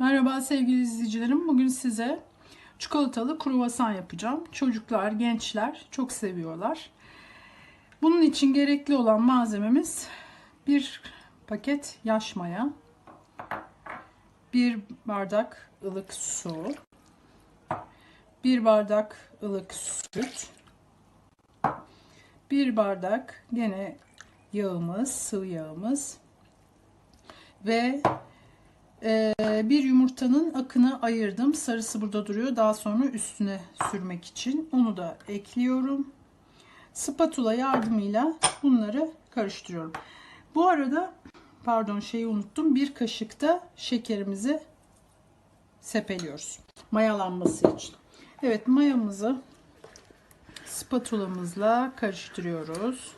Merhaba sevgili izleyicilerim. Bugün size çikolatalı kruvasan yapacağım. Çocuklar, gençler çok seviyorlar. Bunun için gerekli olan malzememiz bir paket yaş maya, bir bardak ılık su, bir bardak ılık süt, bir bardak gene yağımız, sıvı yağımız ve ee, bir yumurtanın akını ayırdım. Sarısı burada duruyor. Daha sonra üstüne sürmek için. Onu da ekliyorum. Spatula yardımıyla bunları karıştırıyorum. Bu arada pardon şeyi unuttum. Bir kaşık da şekerimizi sepeliyoruz. Mayalanması için. Evet mayamızı spatulamızla karıştırıyoruz.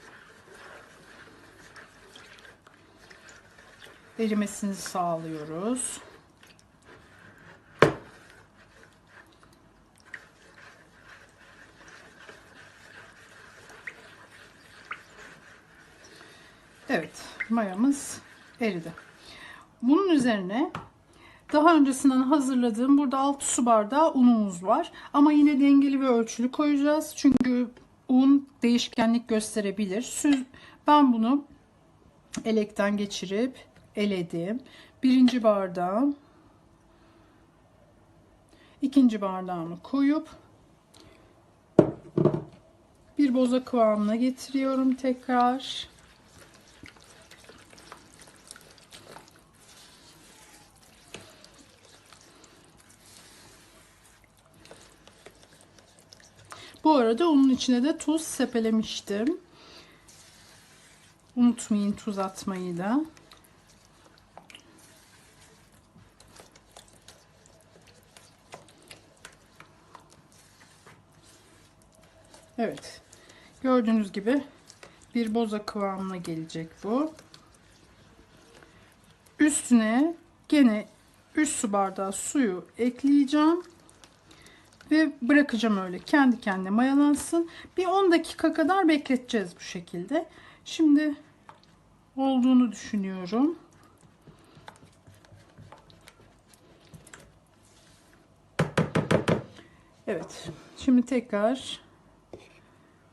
Erimesini sağlıyoruz. Evet, mayamız eridi. Bunun üzerine daha öncesinden hazırladığım burada 6 su bardağı unumuz var. Ama yine dengeli ve ölçülü koyacağız. Çünkü un değişkenlik gösterebilir. Ben bunu elekten geçirip eledim. Birinci bardağım ikinci bardağımı koyup bir boza kıvamına getiriyorum tekrar. Bu arada onun içine de tuz sepelemiştim. Unutmayın tuz atmayı da. Evet. Gördüğünüz gibi bir boza kıvamına gelecek bu. Üstüne gene 3 su bardağı suyu ekleyeceğim. Ve bırakacağım öyle kendi kendine mayalansın. Bir 10 dakika kadar bekleteceğiz bu şekilde. Şimdi olduğunu düşünüyorum. Evet. Şimdi tekrar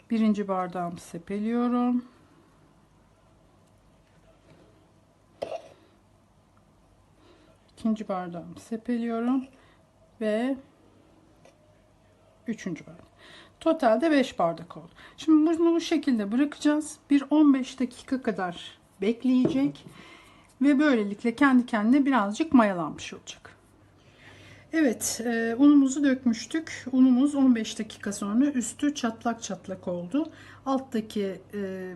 Birinci bardağımı sepeliyorum. İkinci bardağımı sepeliyorum. Ve üçüncü bardak. Totalde 5 bardak oldu. Şimdi bunu bu şekilde bırakacağız. Bir 15 dakika kadar bekleyecek. Ve böylelikle kendi kendine birazcık mayalanmış olacak. Evet e, unumuzu dökmüştük. Unumuz 15 dakika sonra üstü çatlak çatlak oldu. Alttaki e,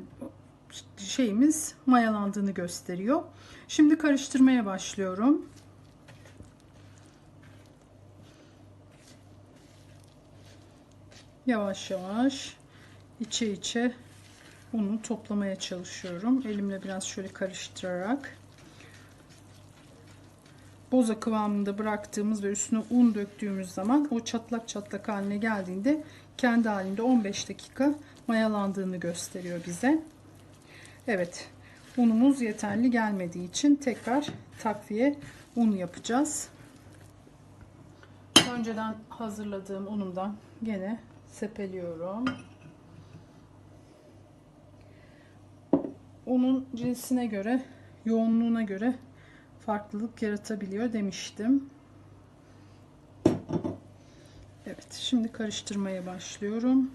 şeyimiz mayalandığını gösteriyor. Şimdi karıştırmaya başlıyorum. Yavaş yavaş içe içe unu toplamaya çalışıyorum. Elimle biraz şöyle karıştırarak boza kıvamında bıraktığımız ve üstüne un döktüğümüz zaman o çatlak çatlak haline geldiğinde kendi halinde 15 dakika mayalandığını gösteriyor bize. Evet unumuz yeterli gelmediği için tekrar takviye un yapacağız. Önceden hazırladığım unumdan gene sepeliyorum. Unun cinsine göre, yoğunluğuna göre farklılık yaratabiliyor demiştim. Evet, şimdi karıştırmaya başlıyorum.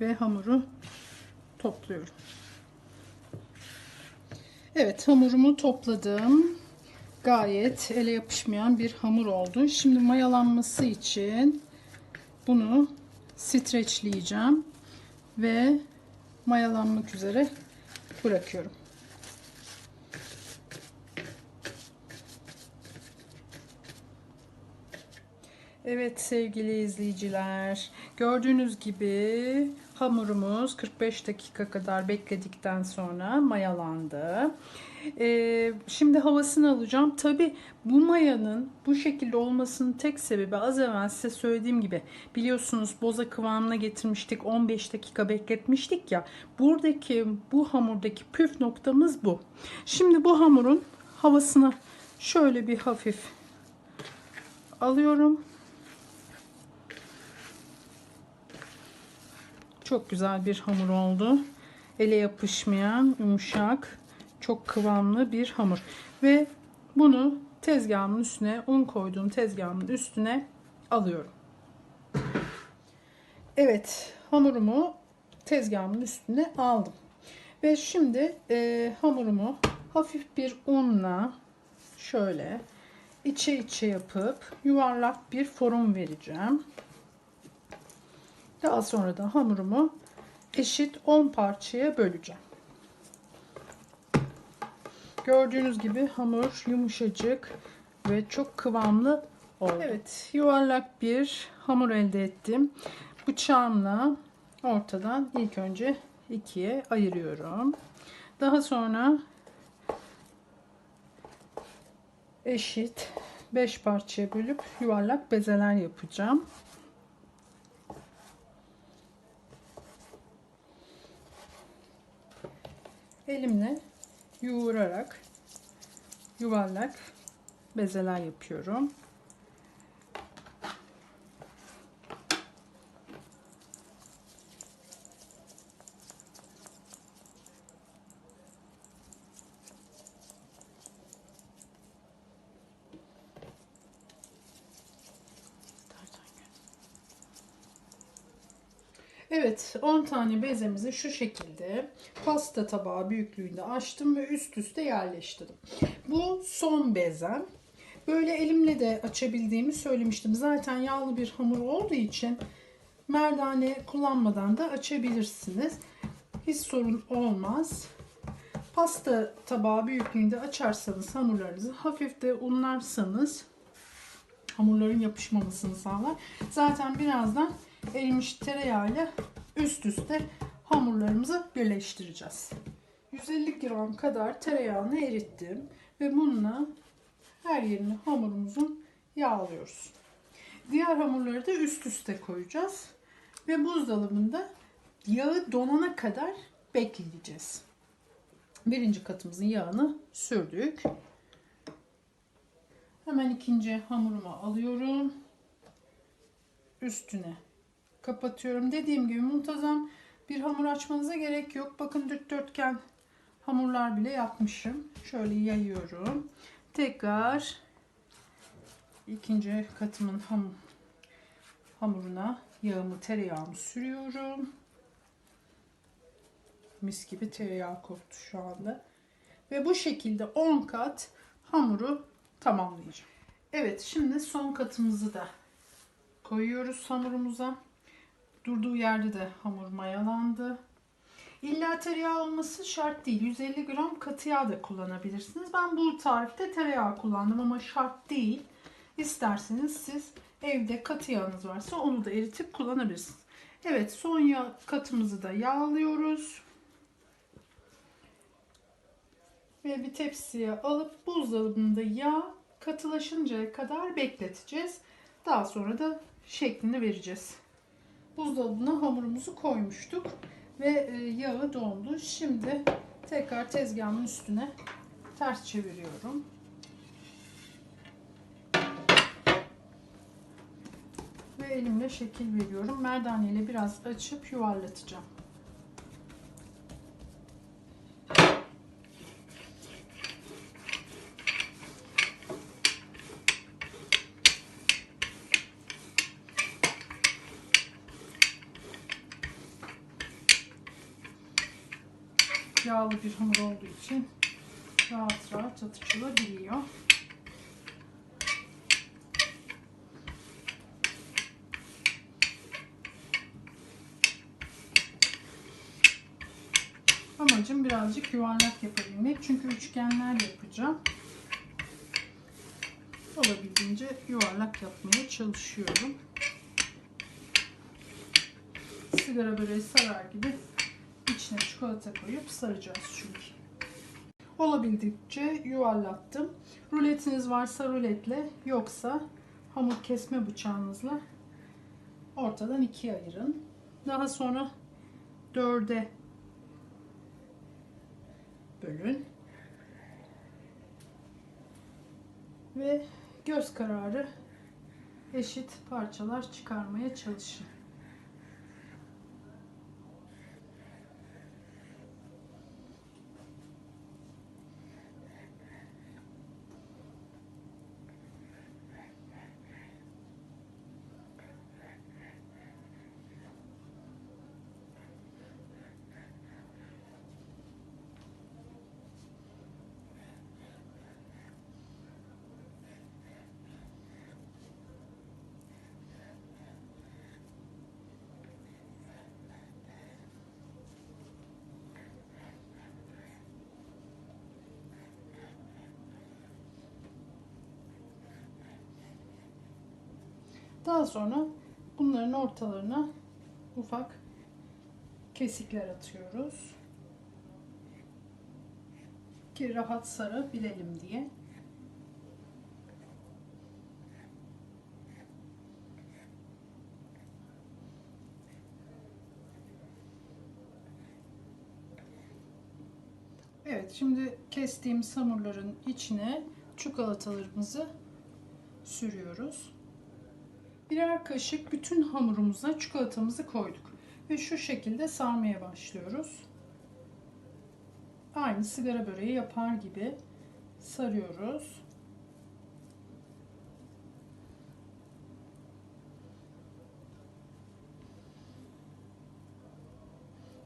Ve hamuru topluyorum. Evet, hamurumu topladım. Gayet ele yapışmayan bir hamur oldu. Şimdi mayalanması için bunu streçleyeceğim ve mayalanmak üzere bırakıyorum. Evet sevgili izleyiciler gördüğünüz gibi Hamurumuz 45 dakika kadar bekledikten sonra mayalandı. Ee, şimdi havasını alacağım. Tabi bu mayanın bu şekilde olmasının tek sebebi az evvel size söylediğim gibi biliyorsunuz boza kıvamına getirmiştik 15 dakika bekletmiştik ya buradaki bu hamurdaki püf noktamız bu. Şimdi bu hamurun havasını şöyle bir hafif alıyorum. Çok güzel bir hamur oldu. Ele yapışmayan, yumuşak, çok kıvamlı bir hamur. Ve bunu tezgahımın üstüne, un koyduğum tezgahımın üstüne alıyorum. Evet, hamurumu tezgahımın üstüne aldım. Ve şimdi e, hamurumu hafif bir unla şöyle içe içe yapıp yuvarlak bir form vereceğim. Daha sonra da hamurumu eşit 10 parçaya böleceğim. Gördüğünüz gibi hamur yumuşacık ve çok kıvamlı oldu. Evet, yuvarlak bir hamur elde ettim. Bıçağımla ortadan ilk önce ikiye ayırıyorum. Daha sonra eşit 5 parçaya bölüp yuvarlak bezeler yapacağım. Elimle yoğurarak yuvarlak bezeler yapıyorum. Evet 10 tane bezemizi şu şekilde pasta tabağı büyüklüğünde açtım ve üst üste yerleştirdim. Bu son bezem. Böyle elimle de açabildiğimi söylemiştim. Zaten yağlı bir hamur olduğu için merdane kullanmadan da açabilirsiniz. Hiç sorun olmaz. Pasta tabağı büyüklüğünde açarsanız hamurlarınızı hafif de unlarsanız hamurların yapışmamasını sağlar. Zaten birazdan erimiş tereyağıyla üst üste hamurlarımızı birleştireceğiz. 150 gram kadar tereyağını erittim ve bununla her yerini hamurumuzun yağlıyoruz. Diğer hamurları da üst üste koyacağız ve buzdolabında yağı donana kadar bekleyeceğiz. Birinci katımızın yağını sürdük. Hemen ikinci hamurumu alıyorum. Üstüne kapatıyorum. Dediğim gibi muntazam bir hamur açmanıza gerek yok. Bakın dikdörtgen hamurlar bile yapmışım. Şöyle yayıyorum. Tekrar ikinci katımın ham hamuruna yağımı tereyağımı sürüyorum. Mis gibi tereyağı koktu şu anda. Ve bu şekilde 10 kat hamuru tamamlayacağım. Evet şimdi son katımızı da koyuyoruz hamurumuza. Durduğu yerde de hamur mayalandı. İlla tereyağı olması şart değil. 150 gram katı yağ da kullanabilirsiniz. Ben bu tarifte tereyağı kullandım ama şart değil. İsterseniz siz evde katı yağınız varsa onu da eritip kullanabilirsiniz. Evet son yağ katımızı da yağlıyoruz. Ve bir tepsiye alıp buzdolabında yağ katılaşıncaya kadar bekleteceğiz. Daha sonra da şeklini vereceğiz. Buzdolabına hamurumuzu koymuştuk ve e, yağı dondu. Şimdi tekrar tezgahın üstüne ters çeviriyorum. Ve elimle şekil veriyorum. Merdane ile biraz açıp yuvarlatacağım. Yağlı bir hamur olduğu için rahat rahat atışılabiliyor. Amacım birazcık yuvarlak yapabilmek. Çünkü üçgenler yapacağım. Olabildiğince yuvarlak yapmaya çalışıyorum. sigara böreği sarar gibi içine çikolata koyup saracağız çünkü. Olabildiğince yuvarlattım. Ruletiniz varsa ruletle yoksa hamur kesme bıçağınızla ortadan ikiye ayırın. Daha sonra dörde bölün. Ve göz kararı eşit parçalar çıkarmaya çalışın. Daha sonra bunların ortalarına ufak kesikler atıyoruz. Ki rahat sarabilelim diye. Evet, şimdi kestiğimiz hamurların içine çikolatalarımızı sürüyoruz. Birer kaşık bütün hamurumuza çikolatamızı koyduk. Ve şu şekilde sarmaya başlıyoruz. Aynı sigara böreği yapar gibi sarıyoruz.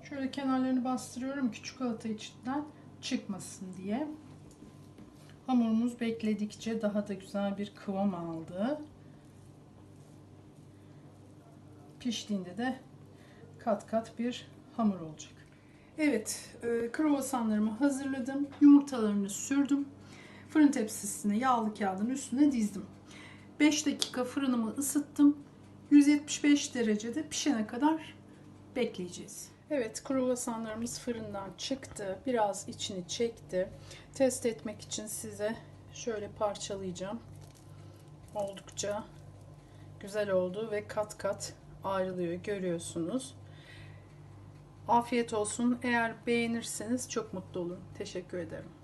Şöyle kenarlarını bastırıyorum ki çikolata içinden çıkmasın diye. Hamurumuz bekledikçe daha da güzel bir kıvam aldı. Piştiğinde de kat kat bir hamur olacak. Evet, e, kruvasanlarımı hazırladım. Yumurtalarını sürdüm. Fırın tepsisine yağlı kağıdın üstüne dizdim. 5 dakika fırınımı ısıttım. 175 derecede pişene kadar bekleyeceğiz. Evet, kruvasanlarımız fırından çıktı. Biraz içini çekti. Test etmek için size şöyle parçalayacağım. Oldukça güzel oldu ve kat kat ayrılıyor görüyorsunuz. Afiyet olsun. Eğer beğenirseniz çok mutlu olurum. Teşekkür ederim.